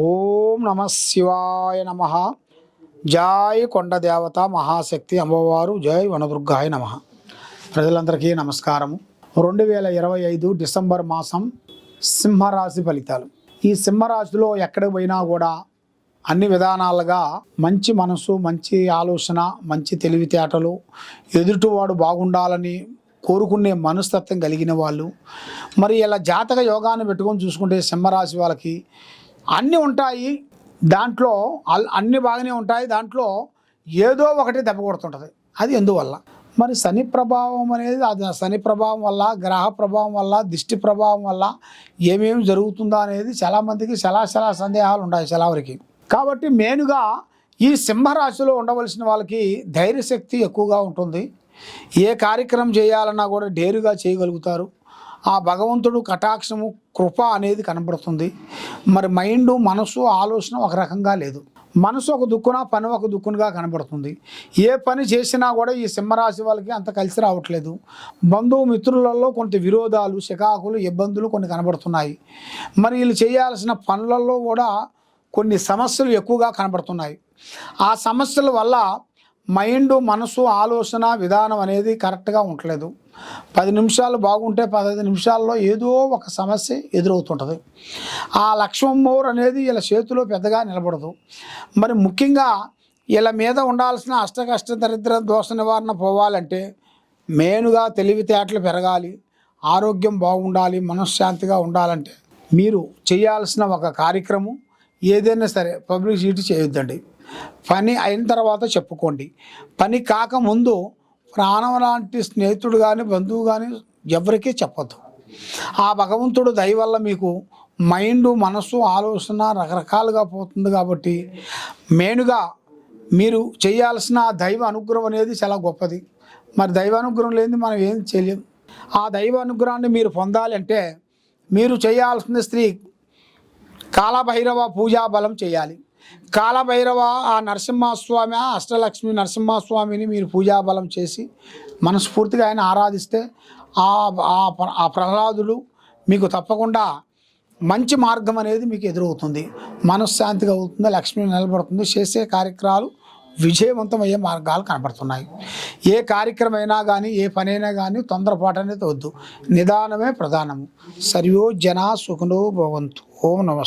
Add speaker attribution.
Speaker 1: ఓం నమ శివాయ నమ. జై కొండ దేవత మహాశక్తి అమ్మవారు జై వనదుర్గాయ నమ. ప్రజలందరికీ నమస్కారము. రెండు వేల ఇరవై ఐదు డిసెంబర్ మాసం సింహరాశి ఫలితాలు. ఈ సింహరాశిలో ఎక్కడికి పోయినా కూడా అన్ని విధానాలుగా మంచి మనసు మంచి ఆలోచన మంచి తెలివితేటలు ఎదుటివాడు బాగుండాలని కోరుకునే మనస్తత్వం కలిగిన వాళ్ళు. మరి ఇలా జాతక యోగాన్ని పెట్టుకొని చూసుకుంటే సింహరాశి వాళ్ళకి అన్నీ ఉంటాయి దాంట్లో అన్ని బాగానే ఉంటాయి దాంట్లో ఏదో ఒకటి దెబ్బ కొడుతుంటుంది. అది ఎందువల్ల? మరి శని ప్రభావం అనేది అది శని ప్రభావం వల్ల గ్రహ ప్రభావం వల్ల దిష్టి ప్రభావం వల్ల ఏమేమి జరుగుతుందో అనేది చాలామందికి చాలా చాలా సందేహాలు ఉన్నాయి చాలావరికి. కాబట్టి మెయిన్గా ఈ సింహరాశిలో ఉండవలసిన వాళ్ళకి ధైర్యశక్తి ఎక్కువగా ఉంటుంది. ఏ కార్యక్రమం చేయాలన్నా కూడా డేరుగా చేయగలుగుతారు. ఆ భగవంతుడు కటాక్షము కృప అనేది కనబడుతుంది. మరి మైండ్ మనసు ఆలోచన ఒక రకంగా లేదు. మనసు ఒక దుక్కున పని ఒక దుక్కునగా కనబడుతుంది. ఏ పని చేసినా కూడా ఈ సింహరాశి వాళ్ళకి అంత కలిసి రావట్లేదు. బంధువు మిత్రులలో కొంత విరోధాలు చికాకులు ఇబ్బందులు కొన్ని కనబడుతున్నాయి. మరి వీళ్ళు చేయాల్సిన పనులలో కూడా కొన్ని సమస్యలు ఎక్కువగా కనబడుతున్నాయి. ఆ సమస్యల వల్ల మైండ్ మనసు ఆలోచన విధానం అనేది కరెక్ట్గా ఉండలేదు పది నిమిషాలు బాగుంటే పదహైదు నిమిషాల్లో ఏదో ఒక సమస్య ఎదురవుతుంటుంది. ఆ లక్ష్మం మోర్ అనేది ఇలా చేతిలో పెద్దగా నిలబడదు. మరి ముఖ్యంగా ఇలా మీద ఉండాల్సిన అష్టకష్ట దరిద్ర దోష నివారణ పోవాలంటే మెయిన్గా తెలివితేటలు పెరగాలి ఆరోగ్యం బాగుండాలి మనశ్శాంతిగా ఉండాలంటే మీరు చేయాల్సిన ఒక కార్యక్రమం ఏదైనా సరే పబ్లిసిటీ చేయొద్దండి. పని అయిన తర్వాత చెప్పుకోండి. పని కాకముందు ప్రాణం లాంటి స్నేహితుడు కానీ బంధువు కానీ ఎవరికీ చెప్పద్దు. ఆ భగవంతుడు దయ వల్ల మీకు మైండ్ మనసు ఆలోచన రకరకాలుగా పోతుంది కాబట్టి మెయిన్గా మీరు చేయాల్సిన దైవ అనుగ్రహం అనేది చాలా గొప్పది. మరి దైవ అనుగ్రహం లేని మనం ఏం చేయలేం. ఆ దైవ అనుగ్రహాన్ని మీరు పొందాలి అంటే మీరు చేయాల్సిన స్త్రీ కాలభైరవ పూజా బలం చేయాలి. కాలభైరవ ఆ నరసింహస్వామి ఆ అష్టలక్ష్మి నరసింహస్వామిని మీరు పూజా బలం చేసి మనస్ఫూర్తిగా ఆయన ఆరాధిస్తే ఆ ఆ ఆ ప్రహ్లాదుడు మీకు తప్పకుండా మంచి మార్గం అనేది మీకు ఎదురవుతుంది. మనశ్శాంతిగా అవుతుంది లక్ష్మి నిలబడుతుంది చేసే కార్యక్రమాలు విజయవంతమయ్యే మార్గాలు కనబడుతున్నాయి. ఏ కార్యక్రమైనా కానీ ఏ పనైనా కానీ తొందరపాటు అనేది వద్దు. నిదానమే ప్రధానము. సర్వో జనా సుఖనో భవంతు. ఓం నమ